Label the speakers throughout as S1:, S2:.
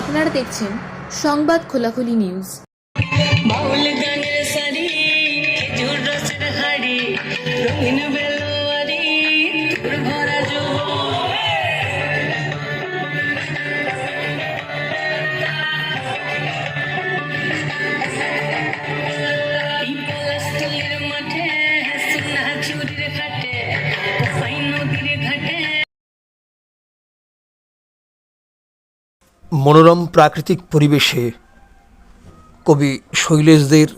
S1: আপনারা দেখছেন সংবাদ খোলাখুলি নিউজ।
S2: মনোরম প্রাকৃতিক পরিবেশে কবি শৈলেশদের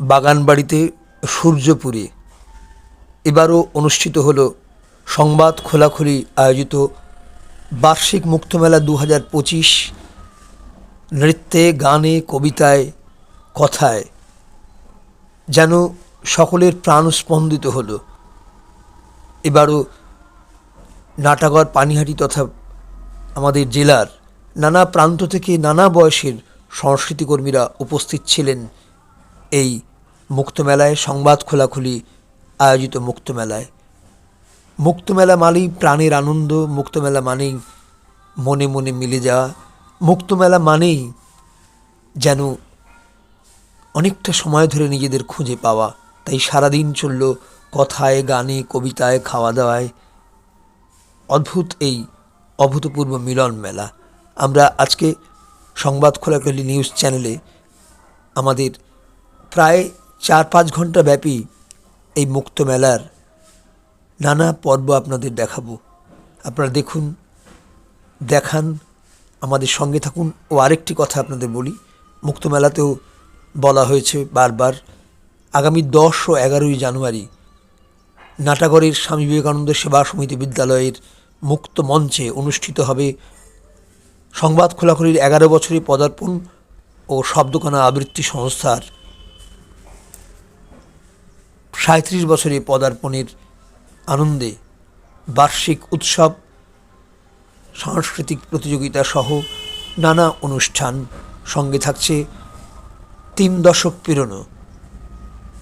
S2: বাগানবাড়িতে সূর্যপুরে। এবারও অনুষ্ঠিত হল সংবাদ খোলাখুলি আয়োজিত বার্ষিক মুক্তমেলা দু হাজার পঁচিশ। নৃত্যে, গানে, কবিতায়, কথায় যেন সকলের প্রাণ স্পন্দিত হলো। এবারও নাটাগড়, পানিহাটি তথা আমাদের জেলার নানা প্রান্ত থেকে নানা বয়সের সংস্কৃতিকর্মীরা উপস্থিত ছিলেন। এই মুক্তমেলায় সংবাদ খোলাখুলি আয়োজিত মুক্তমেলায়। মুক্তমেলা মানেই প্রাণের আনন্দ, মুক্তমেলা মানেই মনে মনে মিলে যাওয়া, মুক্তমেলা মানেই যেন অনেকটা সময় ধরে নিজেদের খুঁজে পাওয়া। তাই সারাদিন চলল কথায়, গানে, কবিতায়, খাওয়া দাওয়ায়। অদ্ভুত এই অভূতপূর্ব মিলন মেলা আমরা আজকে সংবাদ খোলাখুলি নিউজ চ্যানেলে আমাদের প্রায় চার পাঁচ ঘণ্টা ব্যাপী এই মুক্ত মেলার নানা পর্ব আপনাদের দেখাবো। আপনারা দেখুন, দেখান, আমাদের সঙ্গে থাকুন ও আরেকটি কথা আপনাদের বলি। মুক্ত মেলাতেও বলা হয়েছে বারবার, আগামী দশ ও এগারোই জানুয়ারি নাটাগড়ের স্বামী বিবেকানন্দ সেবা সমিতি বিদ্যালয়ের মুক্ত মঞ্চে অনুষ্ঠিত হবে সংবাদ খোলাখুলির এগারো বছরে পদার্পণ ও শব্দকণা আবৃত্তি সংস্থার সাঁত্রিশ বছরে পদার্পণের আনন্দে বার্ষিক উৎসব, সাংস্কৃতিক প্রতিযোগিতা সহ নানা অনুষ্ঠান সঙ্গে থাকছে তিন দশক পেরোনো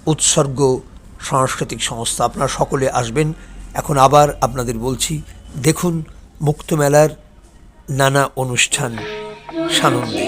S2: উৎসর্গ সাংস্কৃতিক সংস্থা। আপনারা সকলে আসবেন। এখন আবার আপনাদের বলছি, দেখুন মুক্তমেলার নানা অনুষ্ঠান সানন্দে।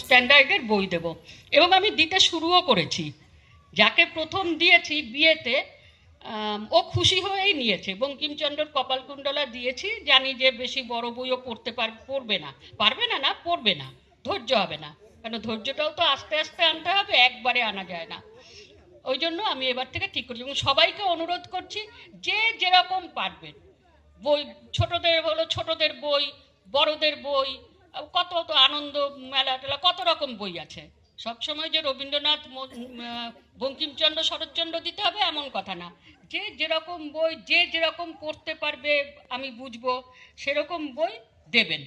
S3: স্ট্যান্ডার্ডের বই দেব, এবং আমি দিতে শুরুও করেছি। যাকে প্রথম দিয়েছি বিয়েতে ও খুশি হয়েই নিয়েছে। বঙ্কিমচন্দ্রর কপালকুণ্ডলা দিয়েছি, জানি যে বেশি বড় বইও পড়তে পার, পড়বে না। পারবে না না, পড়বে না। ধৈর্য হবে না। কেন ধৈর্যটাও তো আস্তে আস্তে আনতে হবে, একবারে আনা যায় না। ওই জন্য আমি এবার থেকে ঠিক করছি এবং সবাইকে অনুরোধ করছি, যে যেরকম পারবেন বই, ছোটদের হলো ছোটদের বই, বড়দের বই, কত তো আনন্দ মেলা টেলা কত রকম বই আছে। সবসময় যে রবীন্দ্রনাথ বঙ্কিমচন্দ্র, শরৎচন্দ্র দিতে হবে এমন কথা না। যে যেরকম বই, যে যেরকম পড়তে পারবে আমি বুঝব, সেরকম বই দেবেন।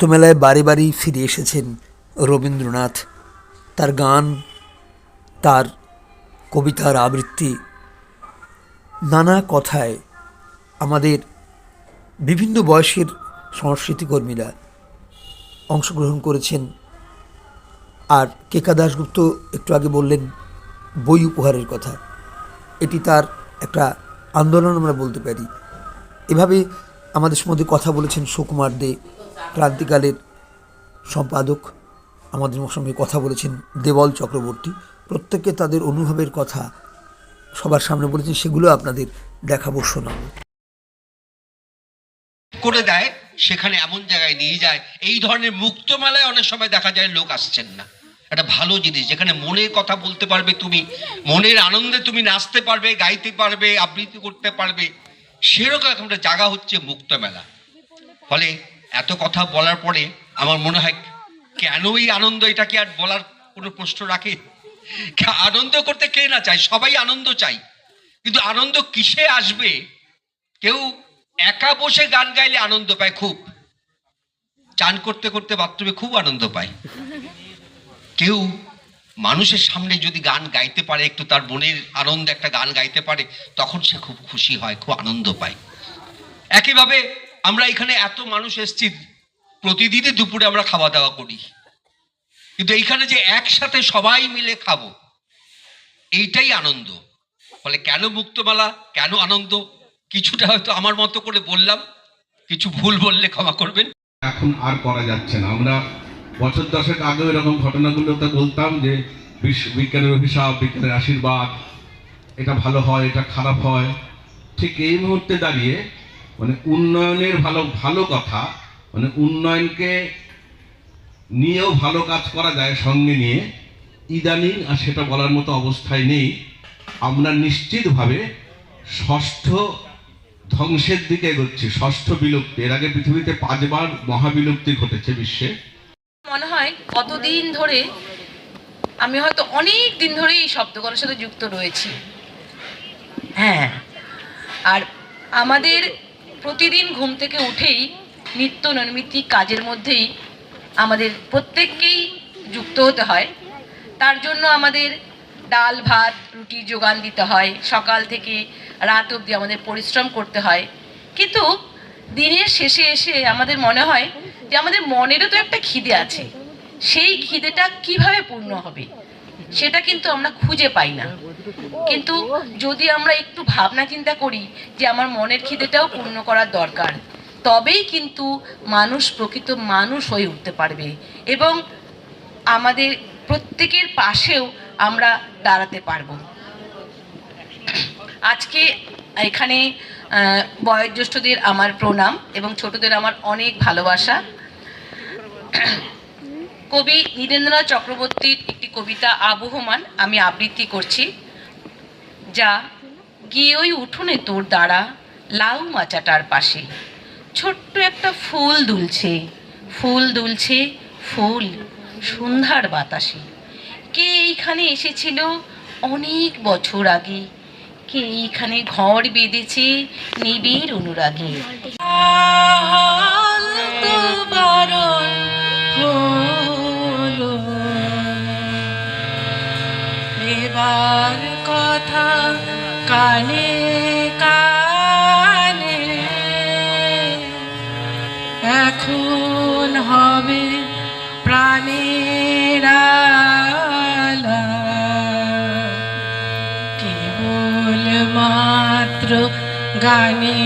S2: মুক্তমেলায় বারে বারেই ফিরে এসেছেন রবীন্দ্রনাথ। তার গান, তার কবিতার আবৃত্তি, নানা কথায় আমাদের বিভিন্ন বয়সের সংস্কৃতিকর্মীরা অংশগ্রহণ করেছেন। আর কেকা দাশগুপ্ত একটু আগে বললেন, বই উপহারের কথা। এটি তার একটা আন্দোলন আমরা বলতে পারি। এভাবে আমাদের মধ্যে কথা বলেছেন সুকুমার দে, ক্রান্তিকালের সম্পাদক। আমাদের সঙ্গে কথা বলেছেন দেবল চক্রবর্তী। প্রত্যেকে তাদের অনুভবের কথা সবার সামনে বলেছেন, সেগুলো আপনাদের দেখাবো, শোনাবো।
S4: করে দেয়, সেখানে এমন জায়গায় নিয়ে যায়। এই ধরনের মুক্ত মেলায় অনেক সময় দেখা যায় লোক আসছেন না। একটা ভালো জিনিস, যেখানে মনের কথা বলতে পারবে তুমি, মনের আনন্দে তুমি নাচতে পারবে, গাইতে পারবে, আবৃত্তি করতে পারবে। সেরকম এখন একটা জায়গা হচ্ছে মুক্ত মেলা। ফলে এত কথা বলার পরে আমার মনে হয়, কেন এই আনন্দ? এটাকে আর বলার কোনো প্রশ্ন রাখে? আনন্দ করতে কে না চায়? সবাই আনন্দ চাই। কিন্তু আনন্দ কিসে আসবে? কেউ একা বসে গান গাইলে আনন্দ পায় খুব। চান করতে করতে বাথরুমে খুব আনন্দ পায়। কেউ মানুষের সামনে যদি গান গাইতে পারে, একটু তার মনের আনন্দে একটা গান গাইতে পারে, তখন সে খুব খুশি হয়, খুব আনন্দ পায়। একইভাবে আমরা এখানে এত মানুষ এসছি, প্রতিদিনই দুপুরে আমরা খাওয়া দাওয়া করি। কিন্তু এইখানে যে একসাথে সবাই মিলে খাব, এইটাই আনন্দ। ফলে কেন মুক্তমালা? কেন আনন্দ? কিছুটা হয়তো আমার মতো করে বললাম, কিছু ভুল বললে ক্ষমা করবেন।
S5: এখন আর করা যাচ্ছে না। আমরা বছর দশেক আগেও এরকম ঘটনাগুলোতে বলতাম যে বিজ্ঞানের অভিশাপ, বিজ্ঞানের আশীর্বাদ, এটা ভালো হয়, এটা খারাপ হয়। ঠিক এই মুহূর্তে দাঁড়িয়ে মানে উন্নয়নের ভালো ভালো কথা মানে উন্নয়নকে নিয়েও ভালো কাজ করা যায় সঙ্গে নিয়ে, ইদানিং, আর সেটা বলার মতো অবস্থায় নেই, আমরা নিশ্চিতভাবে ষষ্ঠ ধ্বংসের দিকে এগোচ্ছি, ষষ্ঠ বিলুপ্তি। এর আগে পৃথিবীতে পাঁচবার মহাবিলুপ্তি ঘটেছে বিশ্বে।
S6: কতদিন ধরে আমি হয়তো অনেক দিন ধরে এই শব্দগণের সাথে যুক্ত রয়েছি। হ্যাঁ আর আমাদের প্রতিদিন ঘুম থেকে উঠেই নিত্য নৈমিত্তিক কাজের মধ্যেই আমাদের প্রত্যেককেই যুক্ত হতে হয়। তার জন্য আমাদের ডাল, ভাত, রুটি যোগান দিতে হয়। সকাল থেকে রাত অবধি আমাদের পরিশ্রম করতে হয়। কিন্তু দিনের শেষে এসে আমাদের মনে হয় যে আমাদের মনেরও তো একটা খিদে আছে। সেই খিদেটা কীভাবে পূর্ণ হবে? সেটা কিন্তু আমরা খুঁজে পাই না। কিন্তু যদি আমরা একটু ভাবনা চিন্তা করি যে আমার মনের খিদেটাও পূর্ণ করার দরকার, তবেই কিন্তু মানুষ প্রকৃত মানুষ হয়ে উঠতে পারবে এবং আমাদের প্রত্যেকের পাশেও আমরা দাঁড়াতে পারব। আজকে এখানে বয়োজ্যেষ্ঠদের আমার প্রণাম এবং ছোটদের আমার অনেক ভালোবাসা। কবি নীরেন্দ্রনাথ চক্রবর্তীর একটি কবিতা আবহমান আমি আবৃত্তি করছি, যা গিয়ে ওই উঠোনে তোর দ্বারা লাউ মাচাটার পাশে। ছোট্ট একটা ফুল দুলছে ফুল দুলছে ফুল সন্ধ্যার বাতাসে। কে এইখানে এসেছিল অনেক বছর আগে? কে এইখানে ঘর বেঁধেছে নিবিড় অনুরাগে?
S7: কানে কানে। এখন হবে প্রাণের কেবল মাত্র গানে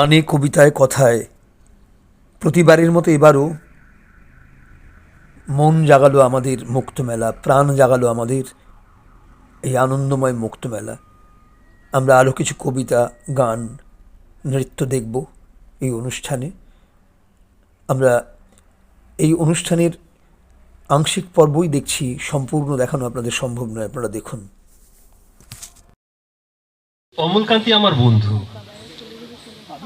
S7: গানে,
S2: কবিতায়, কথায়। প্রতিবারের মতো এবারও মন জাগালো আমাদের মুক্তমেলা প্রাণ জাগালো আমাদের এই আনন্দময় মুক্তমেলা আমরা আরও কিছু কবিতা, গান, নৃত্য দেখব এই অনুষ্ঠানে। আমরা এই অনুষ্ঠানের আংশিক পর্বই দেখছি, সম্পূর্ণ দেখানো আপনাদের সম্ভব নয়, আপনারা দেখুন।
S8: অমলকান্তি আমার বন্ধু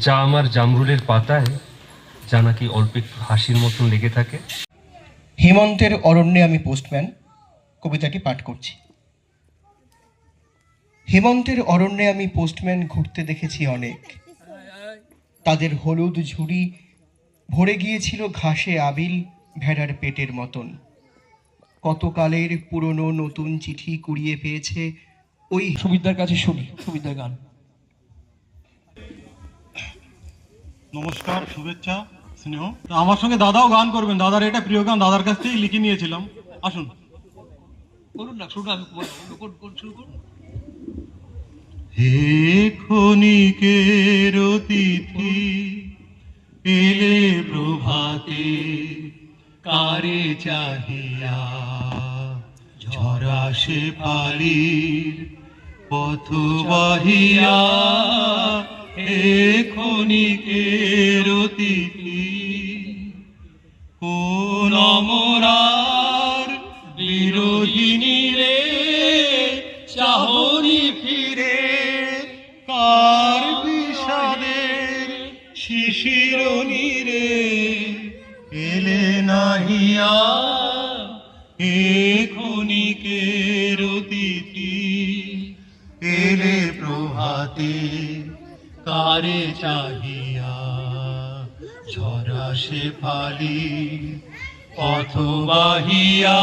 S8: যা আমার জামরুলের পাতায় যা নাকি অল্প একটু হাসির মতন লেগে থাকে।
S9: হেমন্তের অরণ্যে আমি পোস্টম্যান কবিতাটি পাঠ করছি। হেমন্তের অরণ্যে আমি পোস্টম্যান ঘুরতে দেখেছি অনেক। তাদের হলুদ ঝুড়ি ভরে গিয়েছিল ঘাসে আবিল ভেড়ার পেটের মতন। কতকালের পুরনো নতুন চিঠি কুড়িয়ে পেয়েছে ওই
S10: সুবিদ্যার কাছে শুনি, সুবিদ্যার গান।
S11: নমস্কার শুভেচ্ছা স্নেহ। আমার সঙ্গে দাদাও গান করবেন। দাদার এটা প্রিয় গান দাদার কাছ থেকেই লিখে নিয়েছিলাম। আসুন।
S10: করুন না শুনুন আমি শুরু করুন
S11: হে ক্ষণিকের অতিথি এলে প্রভাতে কারে চাহিয়া ঝরা সে পালির পথ বাহিয়া হে চাহিয়া ঝরা সে ফালি পথ বাহিয়া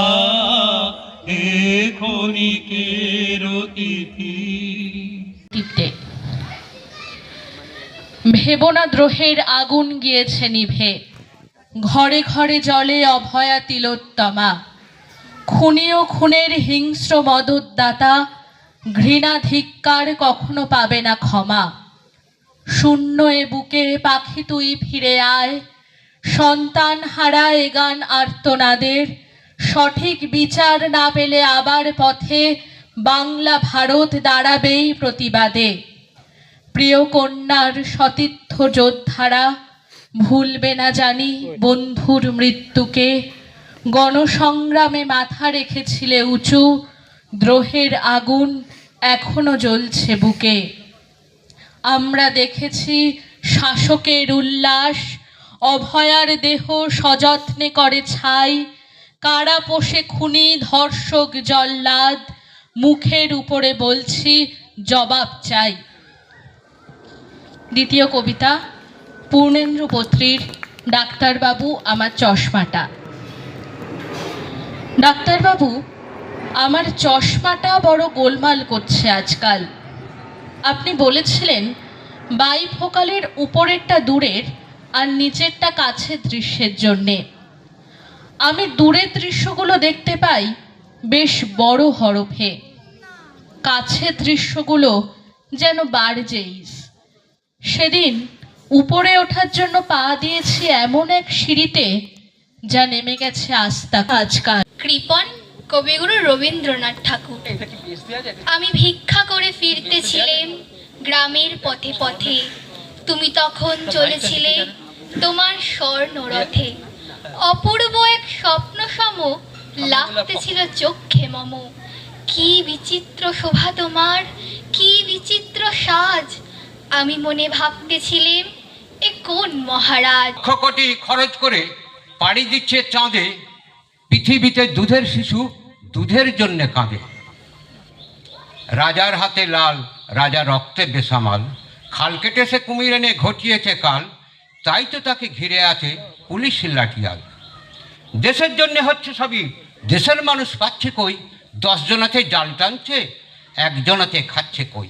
S11: এ ক্ষণিকের অতিথি।
S12: টিপতে ভেব না দ্রোহের আগুন গিয়েছে নিভে। ঘরে ঘরে জলে অভয়া তিলোত্তমা। খুনিও খুনের হিংস্র মদতদাতা ঘৃণা ধিক্কার কখনো পাবে না ক্ষমা। শূন্য এ বুকে পাখি তুই ফিরে আয়। সন্তান হারা এ গান আর্তনাদের। সঠিক বিচার না পেলে আবার পথে বাংলা ভারত দাঁড়াবেই প্রতিবাদে। প্রিয় কন্যার সতীর্থ যোদ্ধারা, ভুলবে না জানি বন্ধুর মৃত্যুকে। গণসংগ্রামে মাথা রেখেছিলে উঁচু, দ্রোহের আগুন এখনও জ্বলছে বুকে। আমরা দেখেছি শাসকের উল্লাস, অভয়ার দেহ সযত্নে করে ছাই, কারা পোষে খুনি ধর্ষক জল্লাদ, মুখের উপরে বলছি জবাব চাই। দ্বিতীয় কবিতা, পূর্ণেন্দ্র পত্রীর ডাক্তারবাবু আমার চশমাটা। ডাক্তারবাবু, আমার চশমাটা বড় গোলমাল করছে আজকাল। আপনি বলেছিলেন বাইফোকালের উপরেরটা দূরের আর নিচেরটা কাছের দৃশ্যের জন্যে। আমি দূরের দৃশ্যগুলো দেখতে পাই, বেশ বড় হরফে। কাছের দৃশ্যগুলো যেন বারজেইস। সেদিন উপরে ওঠার জন্য পা দিয়েছি এমন এক সিঁড়িতে, যা নেমে গেছে আস্তা আজকাল।
S13: কৃপন কবিগুরু রবীন্দ্রনাথ ঠাকুর। আমি ভিক্ষা করে ফিরতেছিলেম গ্রামের পথে পথে। তুমি তখন চলেছিলে তোমার স্বর্ণ রথে অপূর্ব এক স্বপ্ন সম লাগতেছিল চক্ষে মম। কি বিচিত্র শোভা তোমার, কি বিচিত্র সাজ। আমি মনে ভাবতেছিলেম এ কোন মহারাজ?
S4: লক্ষ কোটি খরচ করে পাড়ি দিচ্ছে চাঁদে, পৃথিবীতে দুধের শিশু দুধের জন্যে কাঁদে। রাজার হাতে লাল, রাজা রক্তে বেসামাল।
S14: খাল কেটে সে কুমির এনে ঘটিয়েছে কাল। তাই তো তাকে ঘিরে আছে পুলিশ লাঠিয়াল। দেশের জন্য হচ্ছে সবই। দেশের মানুষ পাচ্ছে কই? দশজনাতে জাল টানছে একজনাতে খাচ্ছে কই?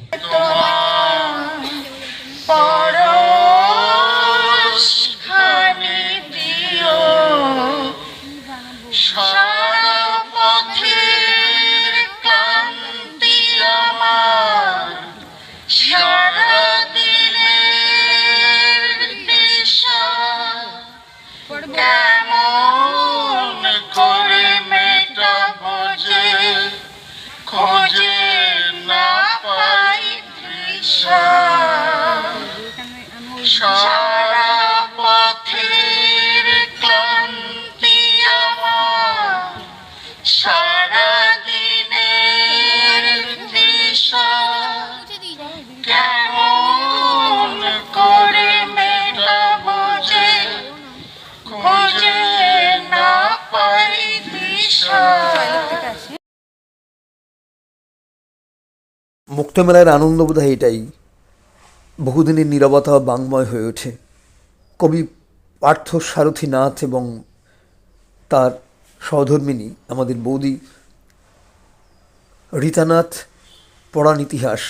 S2: মুক্তমেলার আনন্দ বোধ এটাই বহুদিনের নীরবতা বাংময় হয়ে ওঠে। কবি পার্থ সারথী নাথ এবং তার সহধর্মিনী, আমাদের বৌদি রীতানাথ, পড়ান ইতিহাস,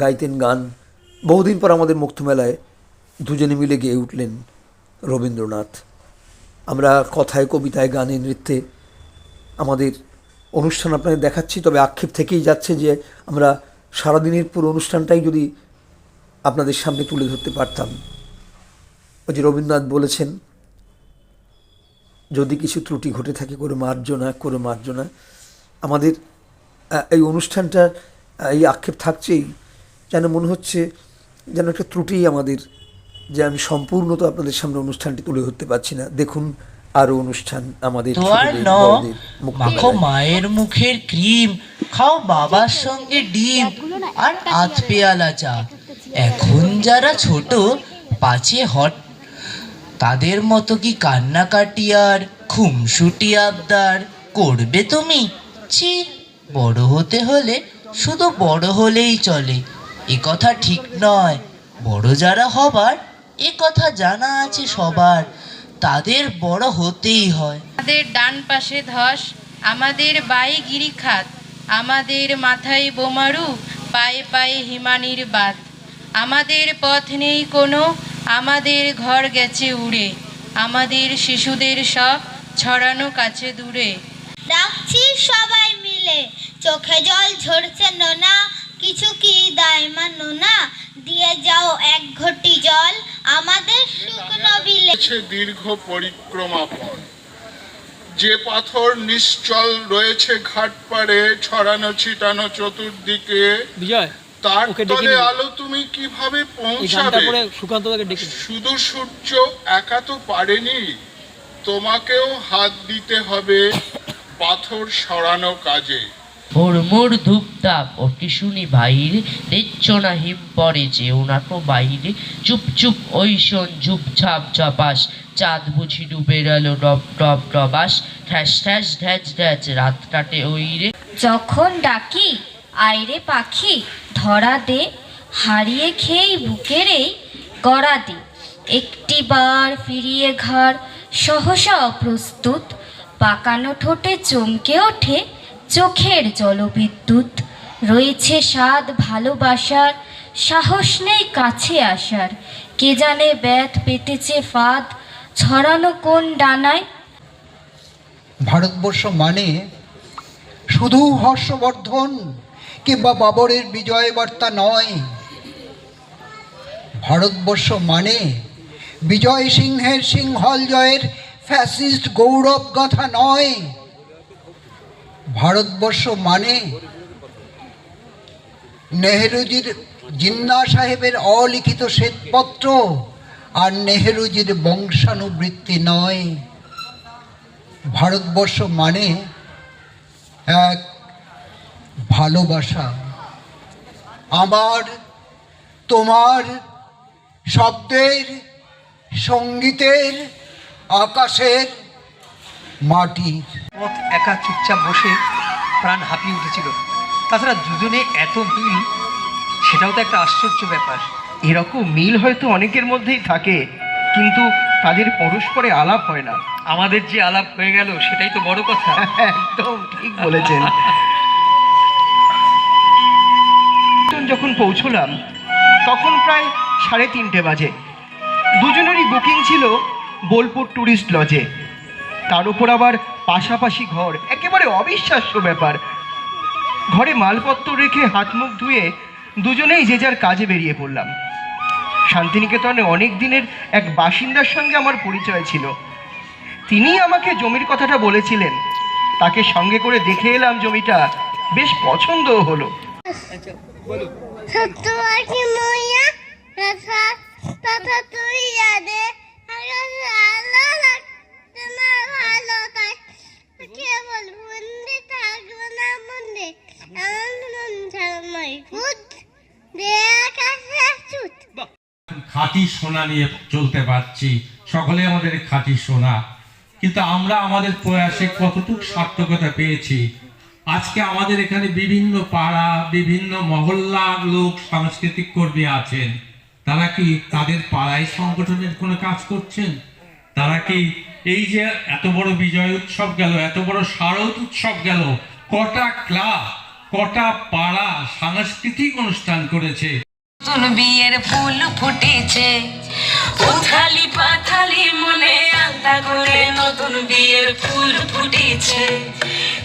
S2: গাইতেন গান। বহুদিন পর আমাদের মুক্তমেলায় দুজনে মিলে গেয়ে উঠলেন রবীন্দ্রনাথ। আমরা কথায়, কবিতায়, গানে, নৃত্যে আমাদের অনুষ্ঠান আপনাদের দেখাচ্ছি, তবে আক্ষেপ থেকেই যাচ্ছে যে আমরা সারাদিনের পুরো অনুষ্ঠানটাই যদি আপনাদের সামনে তুলে ধরতে পারতাম। ওই যে রবীন্দ্রনাথ বলেছেন যদি কিছু ত্রুটি ঘটে থাকে করে মার্জনা করে মার্জনা। আমাদের এই অনুষ্ঠানটা এই আক্ষেপ থাকছেই যেন মনে হচ্ছে যেন একটা ত্রুটি আমাদের যে আমি সম্পূর্ণ তো আপনাদের সামনে অনুষ্ঠানটি তুলে ধরতে পারছি না। দেখুন আরও অনুষ্ঠান আমাদের।
S15: মাখো মায়ের মুখের ক্রিম খাও বাবার সঙ্গে ডিম আর আধ পেয়ালা চা। এখন যারা ছোট, পাছে হট। তাদের মতো কি কান্নাকাটি আর খুমসুটি আবদার করবে তুমি? ছি, বড় হতে হলে শুধু বড় হলেই চলে। এ কথা ঠিক নয়। বড় যারা হবার, এ কথা জানা আছে সবার। তাদের বড় হতেই হয়।
S16: আমাদের ডান পাশে ধস, আমাদের বাই গিরিখাত, আমাদের মাথায় বোমারু, পায়ে পায়ে হিমানির বাত। আমাদের পথ নেই কোনো আমাদের ঘর গেছে উড়ে আমাদের শিশুদের সব ছড়ানো কাছে দূরে।
S13: ডাকছি সবাই মিলে চোখে জল ঝরছে নোনা কিছু কি দায় মানো না দিয়ে যাও এক ঘটি জল আমাদের শুকনো বিলে।
S17: দীর্ঘ পরিক্রমা পথ। যে পাথর নিশ্চল রয়েছে ঘাট পাড়ে ছড়ানো ছিটানো চতুর্দিকে
S18: বিজয়
S17: তার
S18: ওকে
S17: তলে আলো তুমি কীভাবে পৌঁছাবে?
S18: করে সুকান্ত তাকে ডেকে নিবি।
S17: শুধু সূর্য একা তো পারেনি তোমাকেও হাত দিতে হবে পাথর সরানো কাজে।
S15: হুড়মুড় ধূপধাপ ওটি শুনি বাইরে দেখছ না হিম পরে যেও না তো বাইরে? চুপ চুপ ওই শোন ঝুপ ঝাপ ঝাপাস চাঁদ বুঝি ডুবে গেল ডব ডব ডবাস ঠ্যাস ঠ্যাস ঢ্যাচ ঢ্যাচ রাত কাটে ওই রে।
S13: যখন ডাকি আইরে পাখি, ধরা দে, হারিয়ে খেয়েই বুকের এই গড়া দে। একটি বার ফিরিয়ে ঘর, সহসা অপ্রস্তুত, পাকানো ঠোঁটে চমকে ওঠে চোখের জলবিদ্যুৎ। রয়েছে স্বাদ ভালোবাসার, সাহস নেই কাছে আসার। কে জানে ব্যাথ পেতেছে ফাঁদ, ছড়ানো কোন ডানায়?
S19: ভারতবর্ষ মানে শুধু হর্ষবর্ধন। কিংবা বাবরের বিজয় বার্তা নয়? ভারতবর্ষ মানে বিজয় সিংহের সিংহল জয়ের ফ্যাসিস্ট গৌরব গাথা নয়। ভারতবর্ষ মানে নেহেরুজির জিন্না সাহেবের অলিখিত শ্বেতপত্র আর নেহেরুজির বংশানুবৃত্তি নয়। ভারতবর্ষ মানে এক ভালোবাসা। আমার তোমার শব্দের সঙ্গীতের আকাশের মাটির।
S18: পথ একা চুপচাপ বসে প্রাণ হাঁপিয়ে উঠেছিল। তাছাড়া দুজনে এত মিল সেটাও তো একটা আশ্চর্য ব্যাপার।
S9: এরকম মিল হয়তো অনেকের মধ্যেই থাকে কিন্তু তাদের পরস্পরে আলাপ হয় না।
S10: আমাদের যে আলাপ হয়ে গেল সেটাই তো বড় কথা।
S9: একদম ঠিক বলেছেন। যখন পৌঁছলাম, তখন প্রায় সাড়ে তিনটে বাজে। দুজনেরই বুকিং ছিল বোলপুর ট্যুরিস্ট লজে। তার উপর আবার পাশাপাশি ঘর, একেবারে অবিশ্বাস্য ব্যাপার। ঘরে মালপত্র রেখে হাত মুখ ধুয়ে দুজনেই যে যার কাজে বেরিয়ে পড়লাম। শান্তিনিকেতনে অনেক দিনের এক বাসিন্দার সঙ্গে আমার পরিচয় ছিল। তিনি আমাকে জমির কথাটা বলেছিলেন। তাকে সঙ্গে করে দেখে এলাম জমিটা বেশ পছন্দও হলো।
S15: সত্য পাখি মইয়া রাধা তথা তুই ইয়াদে আলো লাগছে না ভালো তাই। কেবল বন্দি থাকব না বন্দি আনন্দ মন ছাড়াই ভূত দেখাশে চুত
S20: খাঁটি সোনা নিয়ে চলতে পারছি সকলে আমাদের খাঁটি সোনা। কিন্তু আমরা আমাদের প্রয়াসে কতটুকু সার্থকতা পেয়েছি আজকে আমাদের এখানে বিভিন্ন পাড়া, বিভিন্ন মহল্লার লোক সাংস্কৃতিক কর্মী আছেন। তারা কি তাদের পাড়ায় সংগঠনের কোনো কাজ করছেন? তারা কি এই যে এত বড় বিজয় উৎসব গেল, এত বড় শারদ উৎসব গেল, কটা ক্লাব, কটা পাড়া সাংস্কৃতিক অনুষ্ঠান করেছে?
S7: বিয়ের ফুল ফুটেছে, উথালি পাথালি মনে আলতা করে নতুন বিয়ের ফুল ফুটেছে।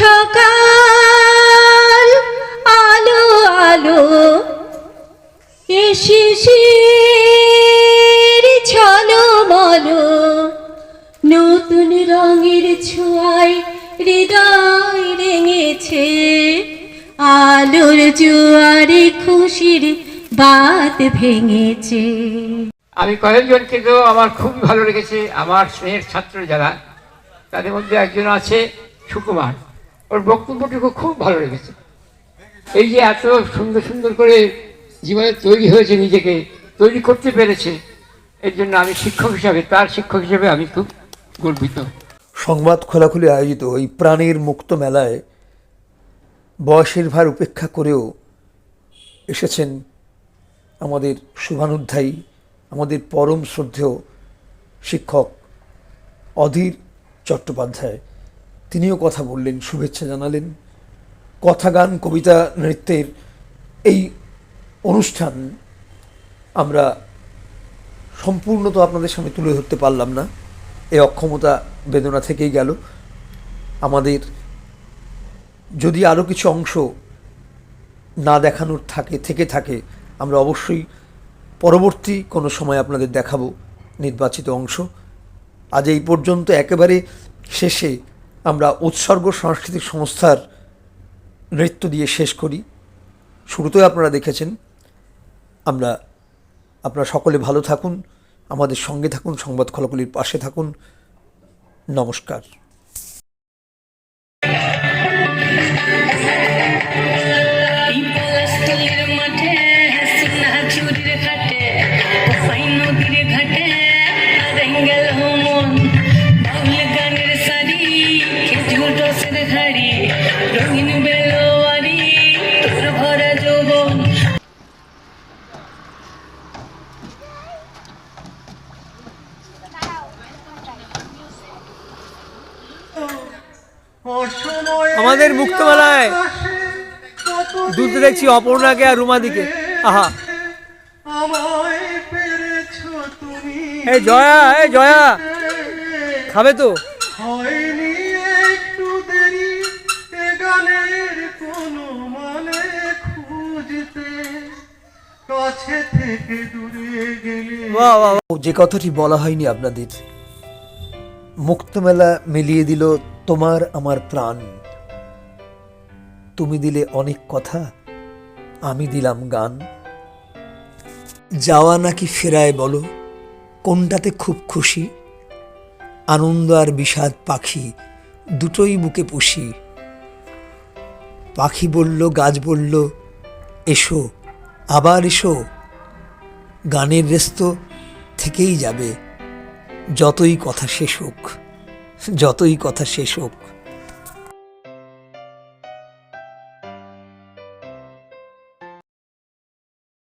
S13: সকাল, আলো আলো এসেছির ছলো মলো নতুন রঙের ছোঁয়ায় হৃদয় রেঙেছে আলোর জোয়ারে খুশির বাত ভেঙেছে।
S10: আমি কয়েকজনকে তো আমার খুব ভালো লেগেছে, আমার স্নেহের ছাত্র যারা, তাদের মধ্যে একজন আছে সুকুমার, ওর বক্তব্যটুকু খুব ভালো লেগেছে। এই যে এত সুন্দর সুন্দর করে জীবনে তৈরি হয়েছে নিজেকে, তৈরি করতে পেরেছে, এর জন্য আমি শিক্ষক হিসাবে, তার শিক্ষক হিসাবে আমি খুব গর্বিত।
S2: সংবাদ খোলাখুলি আয়োজিত এই প্রাণীর মুক্ত মেলায় বয়সের ভার উপেক্ষা করেও এসেছেন আমাদের শুভানুধ্যায়ী, আমাদের পরম শ্রদ্ধেয় শিক্ষক অধীর চট্টোপাধ্যায়। তিনিও কথা বললেন, শুভেচ্ছা জানালেন। কথা গান, কবিতা, নৃত্যের এই অনুষ্ঠান আমরা সম্পূর্ণ তো আপনাদের সামনে তুলে ধরতে পারলাম না। এই অক্ষমতা বেদনা থেকেই গেল। আমাদের যদি আরও কিছু অংশ না দেখানোর থাকে, থেকে থাকে, আমরা অবশ্যই পরবর্তী কোনো সময় আপনাদের দেখাবো নির্বাচিত অংশ। আজ এই পর্যন্ত একেবারে শেষে আমরা উৎসর্গ সাংস্কৃতিক সংস্থার নৃত্য দিয়ে শেষ করি। শুরুতেই আপনারা দেখেছেন, আমরা আপনারা সকলে ভালো থাকুন, আমাদের সঙ্গে থাকুন, সংবাদ খলকলির পাশে থাকুন। নমস্কার।
S18: দেখছি অপর্ণাকে আর রুমাদিকে। আহা। এই জয়া এই জয়া। খাবে তো?
S11: এ মানে
S2: যে কথাটি বলা হয়নি আপনাদের মুক্তমেলা মিলিয়ে দিল তোমার আমার প্রাণ। তুমি দিলে অনেক কথা আমি দিলাম গান। যাওয়া নাকি ফেরায় বলো, কোনটাতে খুব খুশি? আনন্দ আর বিষাদ পাখি দুটোই বুকে পুষি। পাখি বলল, গাছ বলল, এসো, আবার এসো। গানের রেস তো থেকেই যাবে, যতই কথা শেষ হোক, যতই কথা শেষ হোক।